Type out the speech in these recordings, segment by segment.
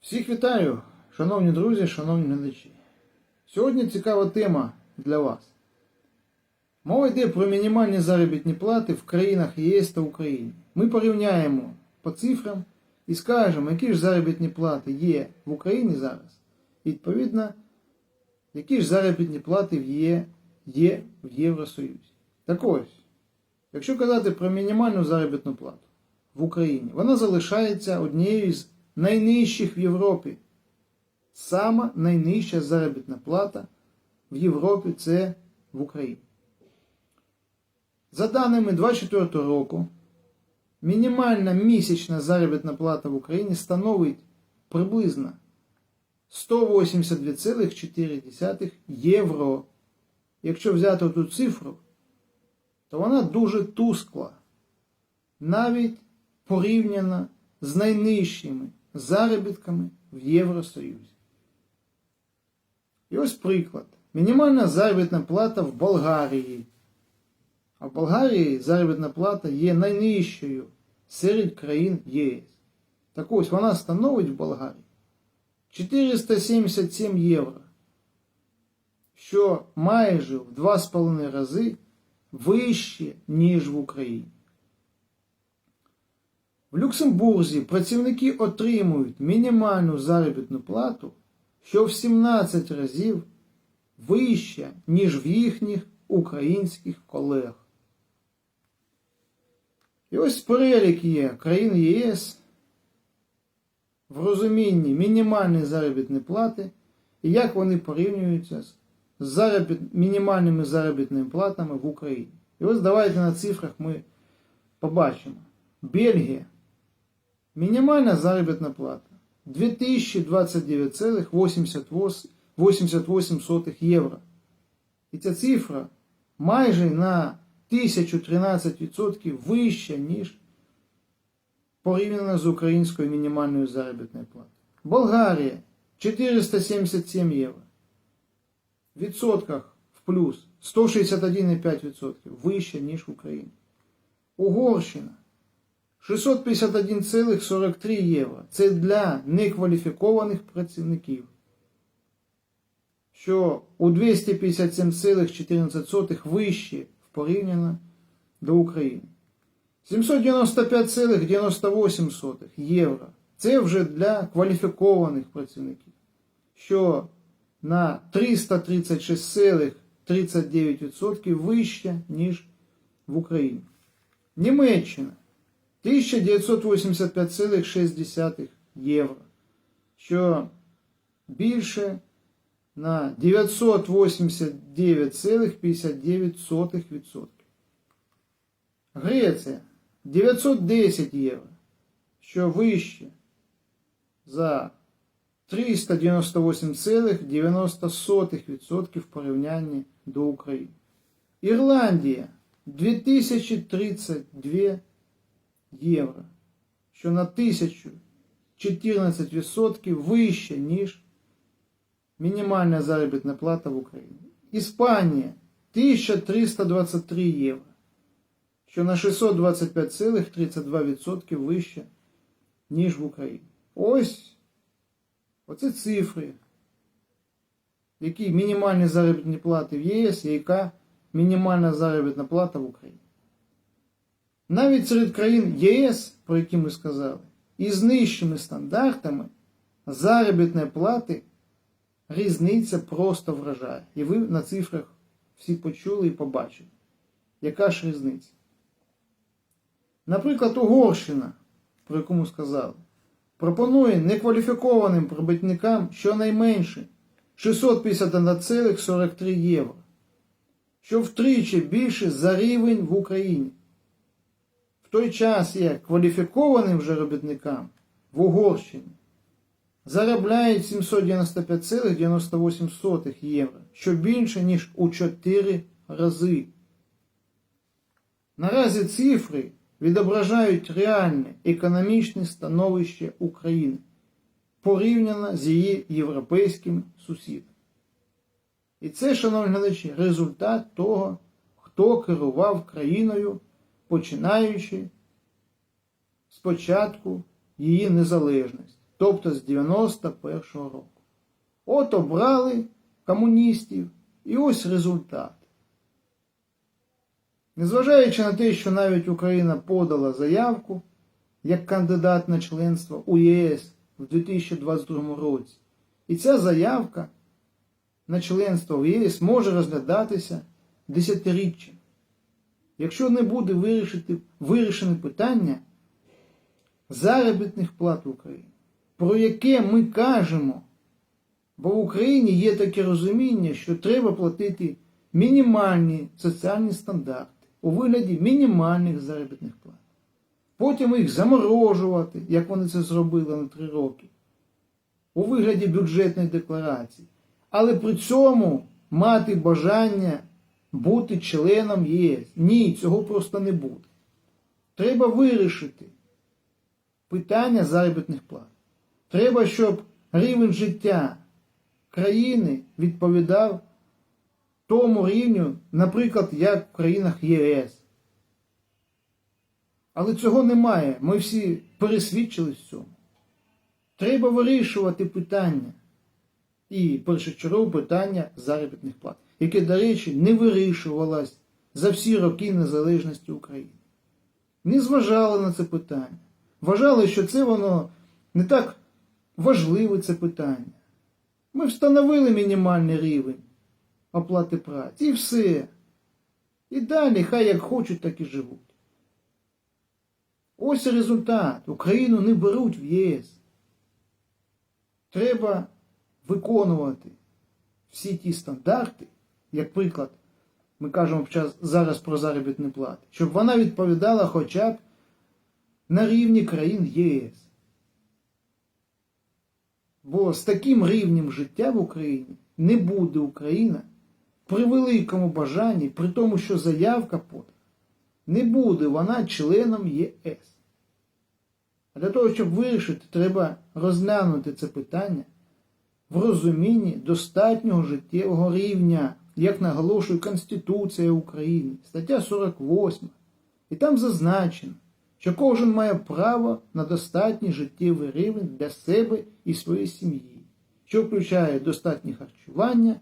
Всіх вітаю, шановні друзі, шановні глядачі. Сьогодні цікава тема для вас. Мова йде про мінімальні заробітні плати в країнах ЄС та Україні. Ми порівняємо по цифрам і скажемо, які ж заробітні плати є в Україні зараз, відповідно, які ж заробітні плати є, є в Євросоюзі. Так ось, якщо казати про мінімальну заробітну плату в Україні, вона залишається однією з найнижчих в Європі. Сама найнижча заробітна плата в Європі це в Україні. За даними 2024 року, мінімальна місячна заробітна плата в Україні становить приблизно 182,4 євро. Якщо взяти ту цифру, то вона дуже тускла, навіть порівняно з найнижчими заробітками в Євросоюзі. І ось приклад. Мінімальна заробітна плата в Болгарії. А в Болгарії заробітна плата є найнижчою серед країн ЄС. Так ось вона становить в Болгарії 477 євро, що майже в 2,5 рази вище, ніж в Україні. В Люксембурзі працівники отримують мінімальну заробітну плату, що в 17 разів вища, ніж в їхніх українських колег. І ось перелік є країн ЄС в розумінні мінімальної заробітної плати і як вони порівнюються з заробіт... мінімальними заробітними платами в Україні. І ось давайте на цифрах ми побачимо. Бельгія. Мінімальна заробітна плата 2029,88 євро. І ця цифра майже на 1013% вища, ніж порівняно з українською мінімальною заробітною платою. Болгарія 477 євро. В відсотках в плюс 161,5% вища, ніж в Україні. Угорщина 651,43 євро. Це для некваліфікованих працівників. Що у 257,14 вище порівняно до України. 795,98 євро. Це вже для кваліфікованих працівників. Що на 336,39% вище, ніж в Україні. Німеччина 1985,6 євро, що більше на 989,59%. Греція 910 євро, що вище за 398,90% в порівнянні до України. Ірландія 2032 євро, що на 1014% вище, ніж мінімальна заробітна плата в Україні. Іспанія 1323 євро, що на 625,32% вище, ніж в Україні. Ось оці цифри, які мінімальні заробітні плати в ЄС яка мінімальна заробітна плата в Україні. Навіть серед країн ЄС, про які ми сказали, із нижчими стандартами заробітної плати різниця просто вражає. І ви на цифрах всі почули і побачили, яка ж різниця. Наприклад, Угорщина, про яку ми сказали, пропонує некваліфікованим робітникам щонайменше 651,43 євро, що втричі більше за рівень в Україні. В той час як кваліфікованим вже робітникам в Угорщині заробляють 795,98 євро, що більше, ніж у 4 рази. Наразі цифри відображають реальне економічне становище України порівняно з її європейськими сусідами. І це, шановні глядачі, результат того, хто керував країною починаючи з початку її незалежності. тобто з 91-го року. От обрали комуністів, і ось результат. Незважаючи на те, що навіть Україна подала заявку як кандидат на членство у ЄС в 2022 році, і ця заявка на членство в ЄС може розглядатися десятиріччям. Якщо не буде вирішити, вирішене питання заробітних плат в Україні, про яке ми кажемо, бо в Україні є таке розуміння, що треба платити мінімальні соціальні стандарти у вигляді мінімальних заробітних плат. Потім їх заморожувати, як вони це зробили на три роки, у вигляді бюджетної декларації. Але при цьому мати бажання бути членом ЄС. Ні, цього просто не буде. Треба вирішити питання заробітних плат. Треба, щоб рівень життя країни відповідав тому рівню, наприклад, як в країнах ЄС. Але цього немає. Ми всі пересвідчились в цьому. Треба вирішувати питання. І першочергове питання заробітних плат, яке, до речі, не вирішувалось за всі роки незалежності України. Не зважали на це питання. Вважали, що це воно не так важливе це питання. Ми встановили мінімальний рівень оплати праці і все. І далі хай як хочуть, так і живуть. Ось результат. Україну не беруть в ЄС. Треба виконувати всі ті стандарти, як приклад, ми кажемо зараз про заробітні плати, щоб вона відповідала хоча б на рівні країн ЄС. Бо з таким рівнем життя в Україні не буде Україна при великому бажанні, при тому, що заявка подана, не буде вона членом ЄС. А для того, щоб вирішити, треба розглянути це питання в розумінні достатнього життєвого рівня, як наголошує Конституція України, стаття 48. І там зазначено, що кожен має право на достатній життєвий рівень для себе і своєї сім'ї, що включає достатнє харчування,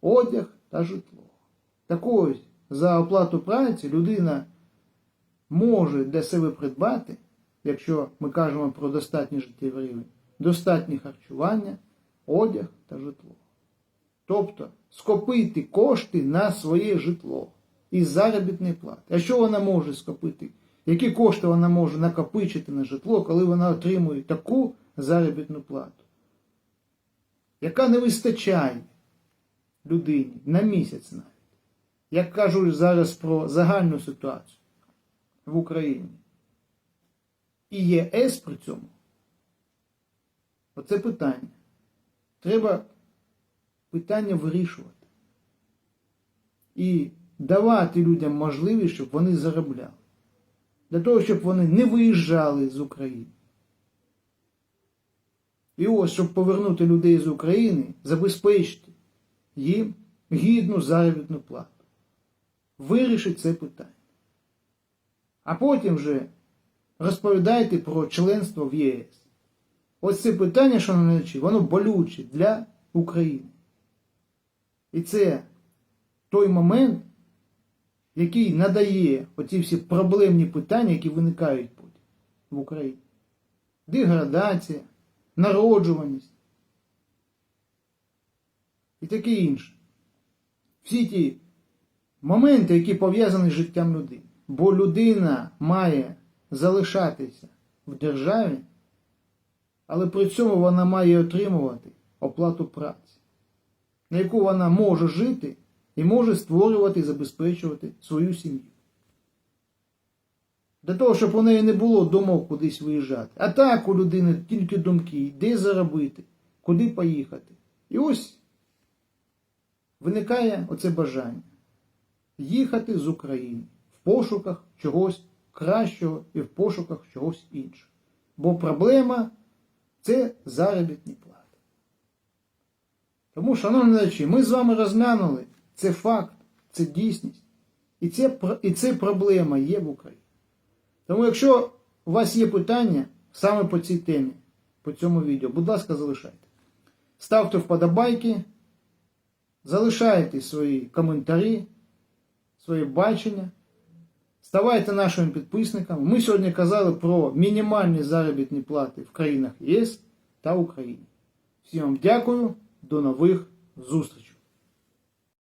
одяг та житло. Так ось, за оплату праці людина може для себе придбати, якщо ми кажемо про достатній життєвий рівень, достатнє харчування, одяг та житло. Тобто скопити кошти на своє житло із заробітної плати. А що вона може скопити? Які кошти вона може накопичити на житло, коли вона отримує таку заробітну плату, яка не вистачає людині на місяць навіть. Як кажуть зараз про загальну ситуацію в Україні. І ЄС при цьому. Оце питання. Треба питання вирішувати. І давати людям можливість, щоб вони заробляли. Для того, щоб вони не виїжджали з України. І ось, щоб повернути людей з України, забезпечити їм гідну заробітну плату. Вирішить це питання. А потім вже розповідайте про членство в ЄС. Ось це питання, шановні воно болюче для України. І це той момент, який надає оці всі проблемні питання, які виникають потім в Україні. Деградація, народжуваність і таке інше. Всі ті моменти, які пов'язані з життям людини. Бо людина має залишатися в державі, але при цьому вона має отримувати оплату праці, на яку вона може жити і може створювати і забезпечувати свою сім'ю. Для того, щоб у неї не було думок кудись виїжджати. А так у людини тільки думки, де заробити, куди поїхати. І ось виникає оце бажання їхати з України в пошуках чогось кращого і в пошуках чогось іншого. Бо проблема це заробітні плати. Тому, шановні глядачі, ми з вами розглянули це факт, це дійсність. І це, і це проблема є в Україні. Тому, якщо у вас є питання саме по цій темі, по цьому відео. Будь ласка, залишайте. Ставте вподобайки, залишайте свої коментарі, свої бачення. Ставайте нашими підписниками. Ми сьогодні казали про мінімальні заробітні плати в країнах ЄС та Україні. Всім вам дякую, до нових зустрічей.